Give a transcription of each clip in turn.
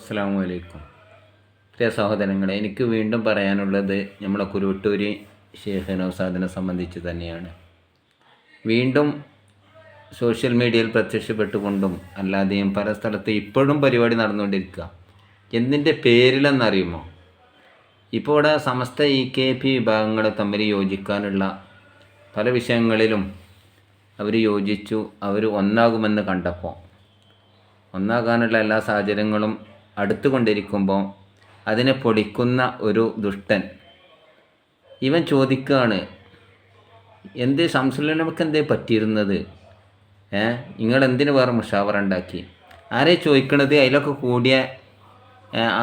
അസ്സാം വലൈക്കും പ്രിയ സഹോദരങ്ങളെ എനിക്ക് വീണ്ടും പറയാനുള്ളത് നമ്മളെ കുരുവട്ടൂരി ഷേഖ് നൗസാദിനെ സംബന്ധിച്ച് തന്നെയാണ്. വീണ്ടും സോഷ്യൽ മീഡിയയിൽ പ്രത്യക്ഷപ്പെട്ടുകൊണ്ടും അല്ലാതെയും പല സ്ഥലത്ത് ഇപ്പോഴും പരിപാടി നടന്നുകൊണ്ടിരിക്കുക. എന്തിന്റെ പേരിലെന്നറിയുമോ? ഇപ്പോൾ ഇവിടെ സമസ്ത ഇ കെ പി വിഭാഗങ്ങൾ തമ്മിൽ യോജിക്കാനുള്ള പല വിഷയങ്ങളിലും അവർ യോജിച്ചു അവർ ഒന്നാകുമെന്ന് കണ്ടപ്പോൾ. ഒന്നാകാനുള്ള എല്ലാ സാഹചര്യങ്ങളും അടുത്തുകൊണ്ടിരിക്കുമ്പോൾ അതിനെ പൊടിക്കുന്ന ഒരു ദുഷ്ടൻ. ഇവൻ ചോദിക്കുകയാണ് എന്ത് സംസുലനമൊക്കെ എന്തേ പറ്റിയിരുന്നത്? ഏ നിങ്ങൾ എന്തിനു വേറെ മുഷാവറ ഉണ്ടാക്കി ആരെ ചോദിക്കണത്? അതിലൊക്കെ കൂടിയ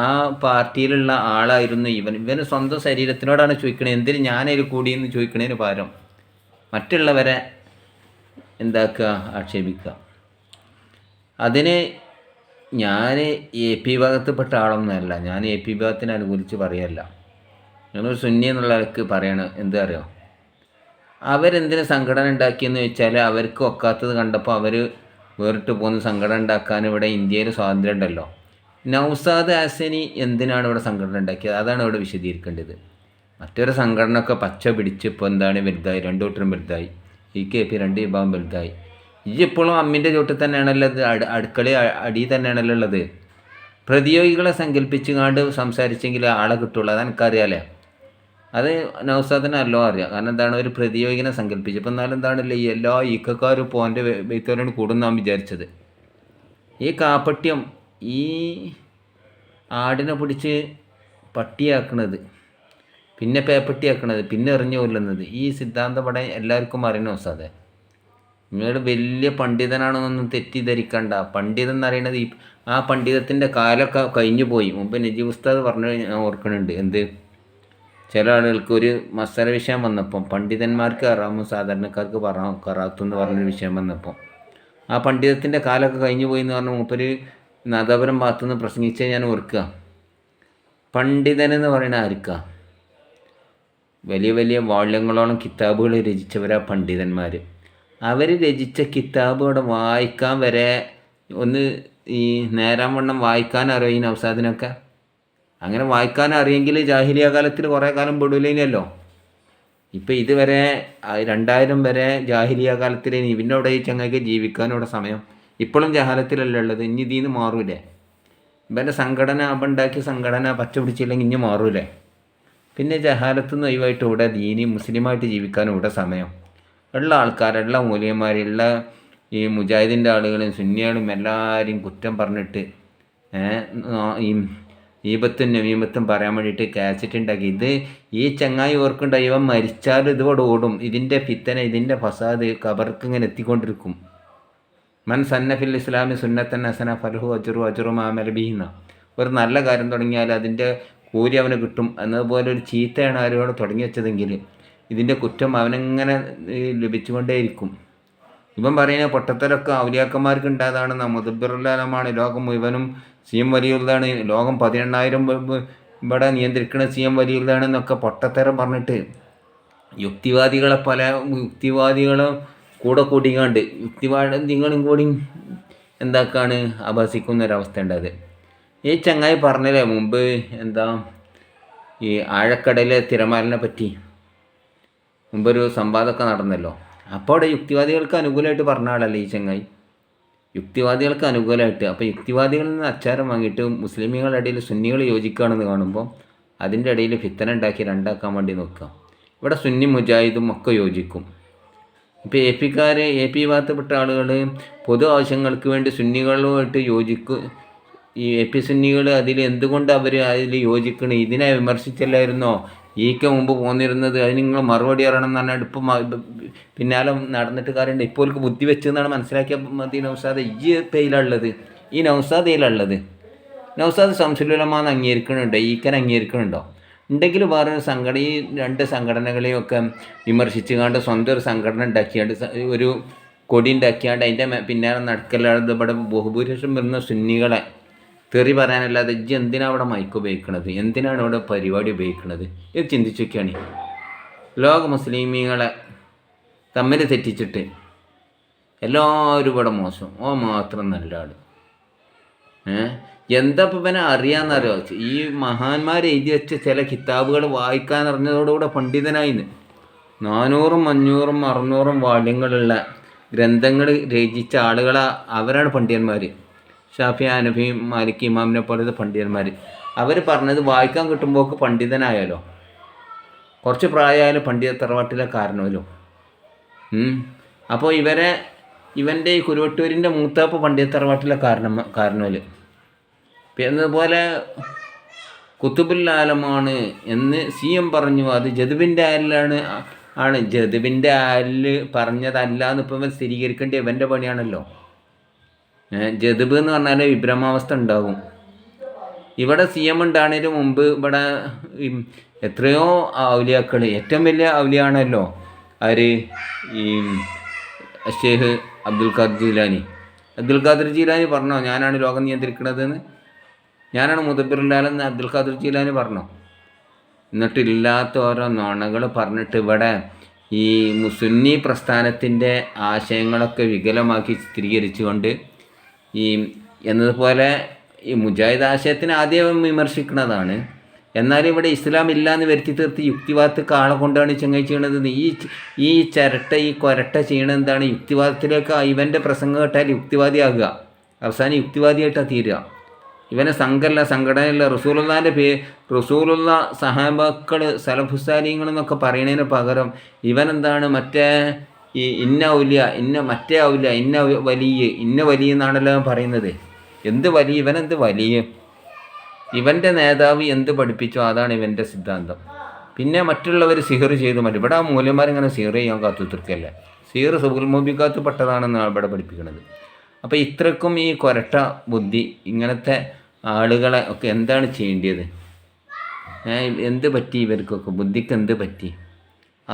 ആ പാർട്ടിയിലുള്ള ആളായിരുന്നു ഇവൻ. ഇവന് സ്വന്തം ശരീരത്തിനോടാണ് ചോദിക്കണത്. എന്തിന് ഞാനതിൽ കൂടിയെന്ന് ചോദിക്കണതിന് പകരം മറ്റുള്ളവരെ എന്താക്കുക? ആക്ഷേപിക്കുക. അതിന് ഞാൻ എ പി വിഭാഗത്തിൽപ്പെട്ട ആളൊന്നുമല്ല ഞാൻ എ പി വിഭാഗത്തിനെ അനുകൂലിച്ച് പറയല്ല. ഞാനൊരു സുന്നി എന്നുള്ള ആൾക്ക് പറയണ. എന്താ അറിയോ? അവരെന്തിനു സംഘടന ഉണ്ടാക്കിയെന്ന് വെച്ചാൽ അവർക്ക് ഒക്കാത്തത് കണ്ടപ്പോൾ അവർ വേറിട്ട് പോകുന്ന സംഘടന ഉണ്ടാക്കാൻ ഇവിടെ ഇന്ത്യയിൽ സ്വാതന്ത്ര്യം ഉണ്ടല്ലോ. നൗസാദ് ആസനി എന്തിനാണ് ഇവിടെ സംഘടന ഉണ്ടാക്കിയത്? അതാണ് ഇവിടെ വിശദീകരിക്കേണ്ടത്. മറ്റൊരു സംഘടന ഒക്കെ പച്ച പിടിച്ച് ഇപ്പോൾ എന്താണ് വലുതായി? രണ്ടു കൂട്ടരും വലുതായി. ഈ കെ പി രണ്ട് വിഭാഗം വലുതായി. ഈ ഇപ്പോഴും അമ്മിന്റെ ചോട്ടിൽ തന്നെയാണല്ലോ അടുക്കള അടി തന്നെയാണല്ലോ ഉള്ളത്. പ്രതിയോഗികളെ സങ്കല്പിച്ച് കാണ്ട് സംസാരിച്ചെങ്കിൽ ആളെ കിട്ടുള്ളൂ. അത് എനിക്കറിയാലേ. അത് നൗസാദിന് അല്ലോ അറിയാം. കാരണം എന്താണ്? ഒരു പ്രതിയോഗിനെ സങ്കല്പിച്ച്. ഇപ്പം എന്നാലും എന്താണല്ലോ ഈ എല്ലാ ഈക്കക്കാരും പോന്റെ വെയ്ത്തോലാണ് കൂടുന്നാൻ വിചാരിച്ചത്. ഈ കാപ്പട്യം ഈ ആടിനെ പിടിച്ച് പട്ടിയാക്കണത് പിന്നെ പേപ്പട്ടിയാക്കണത് പിന്നെ എറിഞ്ഞു കൊല്ലുന്നത് ഈ സിദ്ധാന്തം ഇവിടെ എല്ലാവർക്കും അറിയണോ സാധേ നിങ്ങൾ വലിയ പണ്ഡിതനാണെന്നൊന്നും തെറ്റിദ്ധരിക്കണ്ട. പണ്ഡിതൻ എന്ന് പറയുന്നത് ഈ ആ പണ്ഡിതത്തിന്റെ കാലൊക്കെ കഴിഞ്ഞു പോയി. മുമ്പ് നജീബ് ഉസ്താദ് പറഞ്ഞു ഞാൻ ഓർക്കുന്നുണ്ട് എന്ത്? ചില ആളുകൾക്ക് ഒരു മസാല വിഷയം വന്നപ്പം പണ്ഡിതന്മാർക്ക് അറാമും സാധാരണക്കാർക്ക് പറ കറാത്തു എന്ന് പറഞ്ഞൊരു വിഷയം വന്നപ്പം ആ പണ്ഡിതത്തിന്റെ കാലൊക്കെ കഴിഞ്ഞു പോയി എന്ന് പറഞ്ഞ മൂപ്പര് നാദാപുരം ഭാഗത്തുനിന്ന് പ്രസംഗിച്ചാൽ ഞാൻ ഓർക്കുക. പണ്ഡിതൻ എന്ന് പറയുന്ന ആർക്ക? വലിയ വലിയ വാള്യങ്ങളോളം കിതാബുകൾ രചിച്ചവരാ പണ്ഡിതന്മാർ അവർ രചിച്ച കിതാബുകൾ വായിക്കാൻ വരെ ഒന്ന് ഈ നേരാൻ വണ്ണം വായിക്കാൻ അറിയും ഈ നൗസാദിനൊക്കെ അങ്ങനെ വായിക്കാൻ അറിയെങ്കിൽ ജാഹിലിയ കാലത്തിൽ കുറേ കാലം പെടൂലേനല്ലോ ഇപ്പം ഇതുവരെ രണ്ടായിരം വരെ ജാഹിലിയ കാലത്തിൽ ഇവന്റെ അവിടെ ഈ ചങ്ങയ്ക്ക് ജീവിക്കാനുള്ള സമയം. ഇപ്പോഴും ജഹാലത്തിലല്ലേ ഉള്ളത്. ഇനി ഇതിൽ നിന്ന് മാറൂലേ. ഇവന്റെ സംഘടന അവൻ ഉണ്ടാക്കിയ സംഘടന പച്ച പിടിച്ചില്ലെങ്കിൽ ഇനി മാറൂലേ. പിന്നെ ജഹാലത്ത് നിന്ന് ഒഴിവായിട്ട് ഇവിടെ ദീനി മുസ്ലിമായിട്ട് ജീവിക്കാനും ഇവിടെ സമയം. ഉള്ള മൂല്യന്മാർ ഉള്ള ഈ മുജാഹിദിന്റെ ആളുകളും സുന്നികളും എല്ലാവരെയും കുറ്റം പറഞ്ഞിട്ട് ഈ ഈപത്തും നമീമത്തും പറയാൻ വേണ്ടിയിട്ട് കാസറ്റ് ഉണ്ടാക്കി. ഇത് ഈ ചങ്ങായി ഓർക്കുണ്ട ഇവൻ മരിച്ചാൽ ഇതോടെ ഓടും. ഇതിന്റെ ഫിത്തന ഇതിന്റെ ഫസാദ് കബർക്ക് ഇങ്ങനെ എത്തിക്കൊണ്ടിരിക്കും. മൻ സന്നഫിൽ ഇസ്ലാമി സുന്നത്തൻ ഹസന ഫലഹു അജുറു അജുറു മാമലബീന ഒരു നല്ല കാര്യം തുടങ്ങിയാൽ അതിന്റെ കൂലി അവന് കിട്ടും. എന്നതുപോലെ ഒരു ചീത്തയാണ് ആരോട് തുടങ്ങി വെച്ചതെങ്കിൽ ഇതിന്റെ കുറ്റം അവനെങ്ങനെ ലഭിച്ചുകൊണ്ടേയിരിക്കും? ഇവൻ പറയുന്ന പൊട്ടത്തരൊക്കെ ഔലിയാക്കന്മാർക്ക് ഉണ്ടായതാണ്. മുതബിറുലാലമാണ് ലോകം മുഴുവനും സി എം വലിയുള്ളതാണ്. ലോകം പതിനെണ്ണായിരം ഇവിടെ നിയന്ത്രിക്കുന്ന സി എം വലിയുള്ളതാണെന്നൊക്കെ പൊട്ടത്തരം പറഞ്ഞിട്ട് യുക്തിവാദികളെ പല യുക്തിവാദികളും കൂടെ കൂട്ടിക്കാണ്ട് യുക്തിവാദം നിങ്ങളും കൂടി എന്താക്കാണ്? ആഭാസിക്കുന്ന ഒരവസ്ഥ ഉണ്ടായത് ഈ ചങ്ങായി പറഞ്ഞില്ലേ മുമ്പ് എന്താ ഈ ആഴക്കടലിലെ തിരമാലിനെ പറ്റി? മുമ്പൊരു സംവാദമൊക്കെ നടന്നല്ലോ. അപ്പോൾ അവിടെ യുക്തിവാദികൾക്ക് അനുകൂലമായിട്ട് പറഞ്ഞ ആളല്ലേ ഈ ചങ്ങായി? യുക്തിവാദികൾക്ക് അനുകൂലമായിട്ട്. അപ്പോൾ യുക്തിവാദികളിൽ നിന്ന് അച്ചാരം വാങ്ങിയിട്ട് മുസ്ലിമുകളുടെ ഇടയിൽ സുന്നികൾ യോജിക്കുകയാണെന്ന് കാണുമ്പോൾ അതിന്റെ ഇടയിൽ ഫിത്തന ഉണ്ടാക്കി രണ്ടാക്കാൻ വേണ്ടി നോക്കുക. ഇവിടെ സുന്നി മുജാഹിദും ഒക്കെ യോജിക്കും. ഇപ്പോൾ എ പിക്കാർ എ പി ഭാഗത്തുപെട്ട ആളുകൾ പൊതു ആവശ്യങ്ങൾക്ക് വേണ്ടി സുന്നികളുമായിട്ട് യോജിക്കും ഈ എ പി സുന്നികൾ അതിൽ എന്തുകൊണ്ട് അവർ അതിൽ യോജിക്കണം? ഇതിനെ വിമർശിച്ചല്ലായിരുന്നോ? ഈക്ക് മുമ്പ് പോന്നിരുന്നത് അതിന് നിങ്ങൾ മറുപടി അറിയണം എന്ന് പറഞ്ഞാൽ ഇപ്പം പിന്നാലെ നടന്നിട്ട് കാര്യമുണ്ട്. ഇപ്പോൾ അവർക്ക് ബുദ്ധി വെച്ചെന്നാണ് മനസ്സിലാക്കിയ മതി നൗസാദ് ഈ പേയിലുള്ളത്. ഈ നൗസാദയിലുള്ളത് നൗസാദ് സംസുലമാന്ന് അംഗീകരിക്കണുണ്ടോ? ഈക്കൻ അംഗീകരിക്കണുണ്ടോ? ഉണ്ടെങ്കിൽ വേറെ ഒരു സംഘടന ഈ രണ്ട് സംഘടനകളെയും ഒക്കെ വിമർശിച്ച് കണ്ട് സ്വന്തം ഒരു സംഘടന ഉണ്ടാക്കിയാണ്ട് ഒരു കൊടി ഉണ്ടാക്കിയാണ്ട് അതിന്റെ പിന്നാലെ നടക്കലാണ് ഇവിടെ ബഹുഭൂരിപക്ഷം വരുന്ന സുന്നികളെ തെറി പറയാനല്ലാതെ ഇജ്ജ് എന്തിനാണ് അവിടെ മൈക്ക് ഉപയോഗിക്കുന്നത് എന്തിനാണ് ഇവിടെ പരിപാടി ഉപയോഗിക്കുന്നത് ഇത് ചിന്തിച്ചൊക്കെയാണ് ലോക മുസ്ലിമീങ്ങളെ തമ്മിൽ തെറ്റിച്ചിട്ട് എല്ലാവരും ഇവിടെ മോശം. ഓ മാത്രം നല്ല ആൾ എന്താ ഇപ്പം ഇവനെ അറിയാന്നറിയോ? ഈ മഹാന്മാർ എഴുതി വെച്ച ചില കിതാബുകൾ വായിക്കാൻ അറിഞ്ഞതോടുകൂടെ പണ്ഡിതനായിന്ന്. നാനൂറും അഞ്ഞൂറും അറുന്നൂറും വാല്യങ്ങളുള്ള ഗ്രന്ഥങ്ങൾ രചിച്ച ആളുകളെ അവരാണ് പണ്ഡിതന്മാർ ഷാഫി അനഫി മാലിക് ഇമാമിനെ പോലത്തെ പണ്ഡിതന്മാർ അവർ പറഞ്ഞത് വായിക്കാൻ കിട്ടുമ്പോൾ പണ്ഡിതനായാലോ? കുറച്ച് പ്രായമായാലും പണ്ഡിത തറവാട്ടിലെ കാരണമല്ലോ അപ്പോൾ ഇവരെ ഇവന്റെ ഈ കുരുവട്ടൂരിന്റെ മൂത്താപ്പ് പണ്ഡിത തറവാട്ടിലെ കാരണം കാരണമല്ല എന്നതുപോലെ കുത്തുബുല്ലാലമാണ് എന്ന് സി എം പറഞ്ഞു. അത് ജതുവിന്റെ ആലിലാണ് ആണ്. ജതുവിന്റെ ആലിൽ പറഞ്ഞതല്ല എന്ന് ഇപ്പം സ്ഥിരീകരിക്കേണ്ട ഇവന്റെ പണിയാണല്ലോ. ജതുബ് എന്ന് പറഞ്ഞാൽ വിഭ്രമാവസ്ഥ ഉണ്ടാകും. ഇവിടെ സി എം ഉണ്ടാകുന്നതിന് മുമ്പ് ഇവിടെ എത്രയോ ഔലിയാക്കൾ ഏറ്റവും വലിയ ഔലിയാണല്ലോ ആര്? ഈ ഷേഹ് അബ്ദുൽ ഖാദർ ജീലാനി. അബ്ദുൽ ഖാദർ ജീലാനി പറഞ്ഞോ? ഞാനാണ് ലോകം നിയന്ത്രിക്കുന്നതെന്ന് ഞാനാണ് മുതബിറുല്ലാലെന്ന് അബ്ദുൽ ഖാദർ ജീലാനി പറഞ്ഞോ? എന്നിട്ടില്ലാത്ത ഓരോ നുണകൾ പറഞ്ഞിട്ട് ഇവിടെ ഈ സുന്നി പ്രസ്ഥാനത്തിന്റെ ആശയങ്ങളൊക്കെ വികലമാക്കി ചിത്രീകരിച്ചുകൊണ്ട് ഈ എന്നതുപോലെ ഈ മുജാഹിദ് ആശയത്തിന് ആദ്യം വിമർശിക്കുന്നതാണ് എന്നാൽ ഇവിടെ ഇസ്ലാം ഇല്ല എന്ന് വരുത്തി തീർത്ത് യുക്തിവാദത്തേക്ക് കാളെ കൊണ്ടാണ് ചങ്ങായി ചെയ്യണത്. ഈ ഈ ചിരട്ട ഈ കൊരട്ട ചെയ്യണത് എന്താണ്? യുക്തിവാദത്തിലേക്ക് ഇവന്റെ പ്രസംഗം കേട്ടാൽ യുക്തിവാദിയാകുക. അവസാനം യുക്തിവാദിയായിട്ടാണ് തീരുക. ഇവനെ സംഘമല്ല സംഘടനയല്ല. റസൂലുള്ളാന്റെ പേ റസൂലുള്ള സഹാബാക്കൾ സലഫുസാലിങ്ങൾ എന്നൊക്കെ പറയുന്നതിന് പകരം ഇവനെന്താണ്? മറ്റേ ഈ ഇന്ന ഔലിയ ഇന്ന മറ്റേ ഔലിയ ഇന്ന വലിയ ഇന്ന വലിയ എന്നാണല്ലോ പറയുന്നത്. എന്ത് വലിയ? ഇവനെന്ത് വലിയ? ഇവന്റെ നേതാവ് എന്ത് പഠിപ്പിച്ചോ അതാണ് ഇവന്റെ സിദ്ധാന്തം. പിന്നെ മറ്റുള്ളവർ സിഹർ ചെയ്തു മതി ഇവിടെ ആ മൂല്യന്മാരിങ്ങനെ സിഹർ ചെയ്യാൻ കാത്തു തീർക്കല്ലേ സിഹർ സുബുൽമോബിക്കാത്ത് പെട്ടതാണെന്നാണ് ഇവിടെ പഠിപ്പിക്കുന്നത് അപ്പോൾ ഇത്രക്കും ഈ കൊരട്ട ബുദ്ധി ഇങ്ങനത്തെ ആളുകളെ ഒക്കെ എന്താണ് ചെയ്യേണ്ടത് എന്ത് പറ്റി ഇവർക്കൊക്കെ? ബുദ്ധിക്ക് എന്ത് പറ്റി?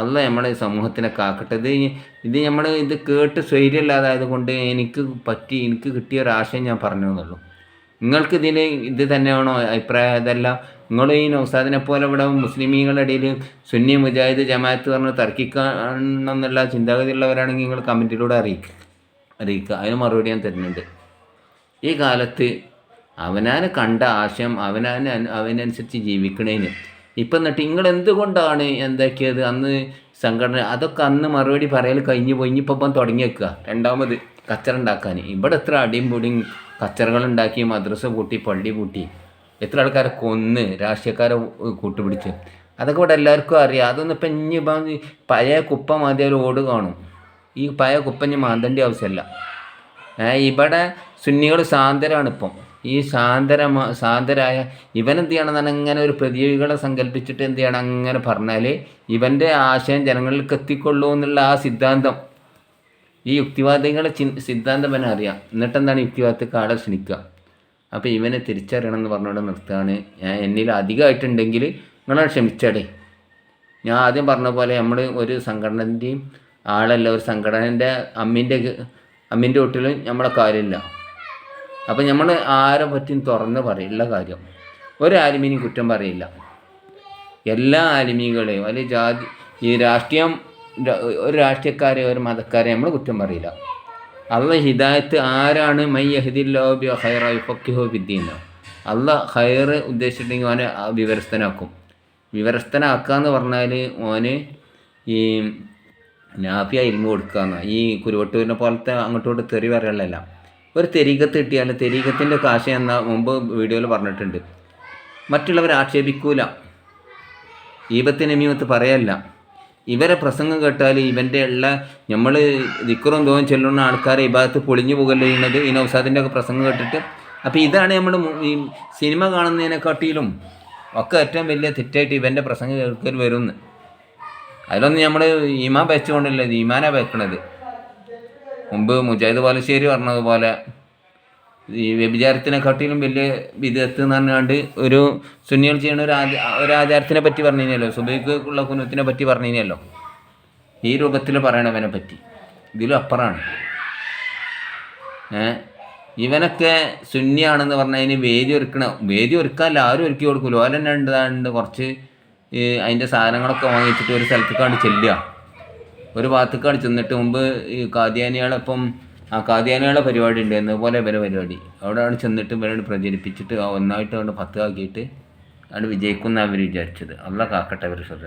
അല്ല നമ്മളെ സമൂഹത്തിനെ കാക്കട്ടെ. ഇത് ഇത് നമ്മൾ ഇത് കേട്ട് സ്വൈര്യമില്ലാതായത് കൊണ്ട് എനിക്ക് പറ്റി എനിക്ക് കിട്ടിയ ഒരു ആശയം ഞാൻ പറഞ്ഞു എന്നുള്ളൂ. നിങ്ങൾക്ക് ഇതിന് ഇത് തന്നെയാണോ അഭിപ്രായം? അതല്ല നിങ്ങൾ ഈ നൗസാദിനെ പോലെ ഇവിടെ മുസ്ലിമീങ്ങളുടെ ഇടയിൽ സുന്നി മുജാഹിദ് ജമാഅത്ത് പറഞ്ഞ് തർക്കിക്കണം എന്നുള്ള ചിന്താഗതിയുള്ളവരാണെങ്കിൽ നിങ്ങൾ കമന്റിലൂടെ അറിയിക്കുക അറിയിക്കുക. അതിന് മറുപടി ഞാൻ തരുന്നുണ്ട്. ഈ കാലത്ത് അവനാന് കണ്ട ആശയം അവനാന് അവനനുസരിച്ച് ജീവിക്കണേന് ഇപ്പം എന്നിട്ട് നിങ്ങൾ എന്തുകൊണ്ടാണ് എന്താക്കിയത്? അന്ന് സംഘടന അതൊക്കെ അന്ന് മറുപടി പറയൽ കഴിഞ്ഞു പോയി. ഇനിയിപ്പം തുടങ്ങി വെക്കുക രണ്ടാമത്. കച്ചറ ഉണ്ടാക്കാൻ. ഇവിടെ എത്ര അടിയും പൊടിയും കച്ചറകൾ ഉണ്ടാക്കി മദ്രസ പൂട്ടി പള്ളി പൂട്ടി. എത്ര ആൾക്കാരെ കൊന്ന് രാഷ്ട്രീയക്കാരെ കൂട്ടുപിടിച്ച്. അതൊക്കെ ഇവിടെ എല്ലാവർക്കും അറിയാം. അതൊന്നും ഇപ്പം ഇനി ഇപ്പം പഴയ കുപ്പ മതി ഒരു ഓട് കാണും. ഈ പഴയ കുപ്പ ഇനി മാന്തേണ്ട ആവശ്യമല്ല. ഇവിടെ സുന്നികൾ സാന്തരാണ് ഇപ്പം. ഈ ശാന്തരമാ ശാന്തരായ ഇവൻ എന്ത് ചെയ്യണം അങ്ങനെ ഒരു പ്രതിയോഗികളെ സങ്കല്പിച്ചിട്ട് എന്ത് ചെയ്യണം അങ്ങനെ പറഞ്ഞാൽ ഇവന്റെ ആശയം ജനങ്ങളിലേക്ക് എത്തിക്കൊള്ളൂ എന്നുള്ള ആ സിദ്ധാന്തം. ഈ യുക്തിവാദികളെ ചി സിദ്ധാന്തം തന്നെ അറിയാം. എന്നിട്ടെന്താണ് യുക്തിവാദത്തേക്ക് യുക്തിവാദത്തെ ആളെ ക്ഷണിക്കുക? അപ്പോൾ ഇവനെ തിരിച്ചറിയണം എന്ന് പറഞ്ഞുകൊണ്ട് നിർത്തുകയാണ്. ഞാൻ എന്നിൽ അധികമായിട്ടുണ്ടെങ്കിൽ നിങ്ങളെ ക്ഷമിച്ചടേ. ഞാൻ ആദ്യം പറഞ്ഞ പോലെ നമ്മൾ ഒരു സംഘടനന്റെയും ആളല്ല ഒരു സംഘടനന്റെ അമ്മിന്റെ അമ്മിന്റെ വീട്ടിലും നമ്മളെ കാര്യമില്ല. അപ്പോൾ നമ്മൾ ആരെ പറ്റിയും തുറന്ന് പറയുള്ള കാര്യം. ഒരു ആലിമീനും കുറ്റം പറയില്ല. എല്ലാ ആലിമീകളെയും അല്ലെങ്കിൽ ജാതി ഈ രാഷ്ട്രീയം ഒരു രാഷ്ട്രീയക്കാരെ ഒരു മതക്കാരെ നമ്മൾ കുറ്റം പറയില്ല. അള്ള ഹിദായത്ത് ആരാണ്? മൈ യഹദില്ലോബി ഹൈറോ ഫക്കിഹോ വിദ്യീന അള്ള ഹൈർ ഉദ്ദേശിച്ചിട്ടുണ്ടെങ്കിൽ ഓനെ വിവരസ്ഥനാക്കും. വിവരസ്ഥനാക്കുക എന്ന് പറഞ്ഞാൽ ഓന് ഈ നാഫിയ ഇരുന്ന് കൊടുക്കുക ഈ കുരുവട്ടൂരിനെ പോലത്തെ അങ്ങോട്ടും ഇങ്ങോട്ട് തെറി പറയാനുള്ളതല്ല. ഒരു തെരീകത്ത് കിട്ടിയാൽ തെരീകത്തിന്റെ കാശ എന്ന മുമ്പ് വീഡിയോയിൽ പറഞ്ഞിട്ടുണ്ട്. മറ്റുള്ളവർ ആക്ഷേപിക്കൂല. ഈപത്തിന് മീമത്ത് പറയല്ല. ഇവരെ പ്രസംഗം കേട്ടാൽ ഇവന്റെ ഉള്ള നമ്മൾ ദിക്കുറും തോന്നും ചെല്ലുന്ന ആൾക്കാരെ ഈ ഭാഗത്ത് പൊളിഞ്ഞു പോകല്ലേ ചെയ്യുന്നത്? ഈ നൗസാദിന്റെ ഒക്കെ പ്രസംഗം കേട്ടിട്ട്. അപ്പോൾ ഇതാണ് നമ്മൾ ഈ സിനിമ കാണുന്നതിനെക്കാട്ടിലും ഒക്കെ ഏറ്റവും വലിയ തെറ്റായിട്ട് ഇവന്റെ പ്രസംഗം കേൾക്കൽ വരുന്നു. അതിലൊന്നും നമ്മൾ ഈമാൻ വെച്ചുകൊണ്ടല്ലേ ഈമാനാണ് വെക്കണത്? മുമ്പ് മുജാഹിദ് പാലശ്ശേരി പറഞ്ഞതുപോലെ ഈ വ്യഭിചാരത്തിനെക്കാട്ടിലും വലിയ വിധത്ത് എന്ന് പറഞ്ഞാണ്ട് ഒരു സുന്നികൾ ചെയ്യുന്ന ഒരു ആചാ ഒരു ആചാരത്തിനെ പറ്റി പറഞ്ഞു സുബൈക്കുള്ള കുനത്തിനെ പറ്റി പറഞ്ഞു ഈ രൂപത്തിൽ പറയണവനെ പറ്റി. ഇതിലും അപ്പുറമാണ്. ഏ? ഇവനൊക്കെ സുന്നിയാണെന്ന് പറഞ്ഞതിന് വേദി ഒരുക്കണം വേദി ഒരുക്കാനല്ല ആരും ഒരുക്കി കൊടുക്കില്ല ഓലെന്നെ കുറച്ച് അതിന്റെ സാധനങ്ങളൊക്കെ വാങ്ങിച്ചിട്ട് ഒരു സ്ഥലത്തേക്കാണ്ട് ചെല്ലുക. ഒരു ഭാഗത്തേക്കാണ് ചെന്നിട്ട് മുമ്പ് ഈ കാദ്യാനികളൊപ്പം ആ കാദ്യാനികളുടെ പരിപാടി ഉണ്ട് എന്നപോലെ ഇവരെ പരിപാടി. അവിടെയാണ് ചെന്നിട്ട് ഇവരോട് പ്രചരിപ്പിച്ചിട്ട് ഒന്നായിട്ട് അവിടെ പത്ത് ആക്കിയിട്ട് അവിടെ വിജയിക്കുന്ന അവർ വിചാരിച്ചത്. അല്ല കാക്കട്ടെ അവർ ശ്രദ്ധ